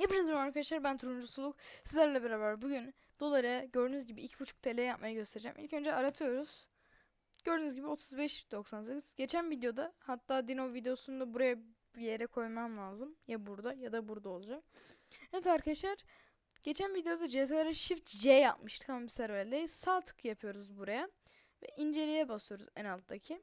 Hepinize merhaba arkadaşlar ben Turuncu Suluk. Sizlerle beraber bugün doları gördüğünüz gibi 2.5 TL yapmayı göstereceğim. İlk önce aratıyoruz. Gördüğünüz gibi 35.98. Geçen videoda hatta Dino videosunda buraya bir yere koymam lazım. Ya burada ya da burada olacak. Evet arkadaşlar. Geçen videoda CTRL Shift C yapmıştık ama bir serverdeyiz. Sağ tık yapıyoruz buraya. Ve inceleye basıyoruz en alttaki.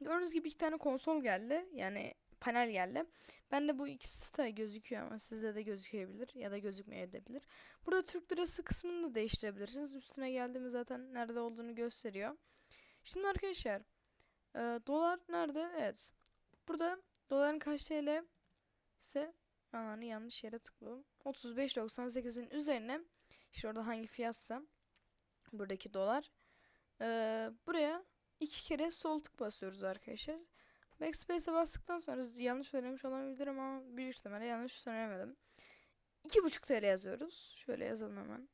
Gördüğünüz gibi iki tane konsol geldi. Yani panel geldi. Ben de bu ikisi de gözüküyor ama sizde de gözükebilir ya da gözükmeyebilir. Burada Türk lirası kısmını da değiştirebilirsiniz. Üstüne geldiğimi zaten nerede olduğunu gösteriyor. Şimdi arkadaşlar e, dolar nerede? Evet. Burada doların kaç TL ise ananı yanlış yere tıkladım. 35.98'in üzerine işte orada hangi fiyatsa buradaki dolar e, buraya iki kere sol tık basıyoruz arkadaşlar. Backspace'e bastıktan sonra yanlış söylemiş olabilirim ama büyük ihtimalle yanlış söylemedim. 2.5 TL yazıyoruz. Şöyle yazalım hemen.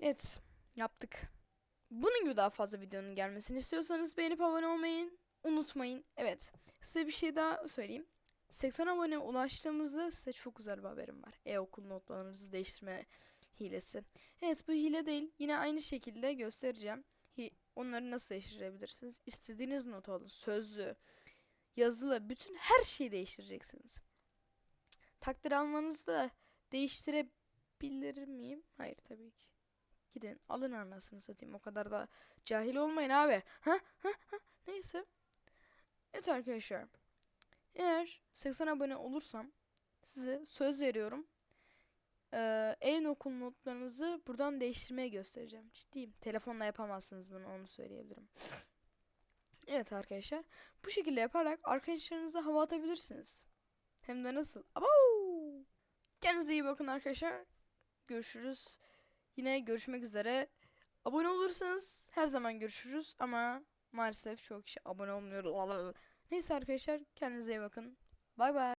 Evet. Yaptık. Bunun gibi daha fazla videonun gelmesini istiyorsanız beğenip abone olmayı unutmayın. Evet. Size bir şey daha söyleyeyim. 80 abone ulaştığımızda size çok güzel bir haberim var. E-okul notlarınızı değiştirme hilesi. Evet bu hile değil. Yine aynı şekilde göstereceğim. Onları nasıl değiştirebilirsiniz? İstediğiniz not alın. Sözlü, yazılı, bütün her şeyi değiştireceksiniz. Takdir almanızda değiştirebilir miyim? Hayır tabii ki. Gidin alın anasını satayım. O kadar da cahil olmayın abi. Ha? Ha? Ha? Neyse. Evet arkadaşlar. Eğer 80 abone olursam size söz veriyorum. Ee, en okul notlarınızı buradan değiştirmeye göstereceğim. Ciddiyim. Telefonla yapamazsınız bunu onu söyleyebilirim. Evet arkadaşlar. Bu şekilde yaparak arkadaşlarınıza hava atabilirsiniz. Hem de nasıl? Abo! Kendinize iyi bakın arkadaşlar. Görüşürüz. Yine görüşmek üzere. Abone olursanız her zaman görüşürüz ama maalesef çok kişi abone olmuyor. Neyse arkadaşlar kendinize iyi bakın. Bay bay.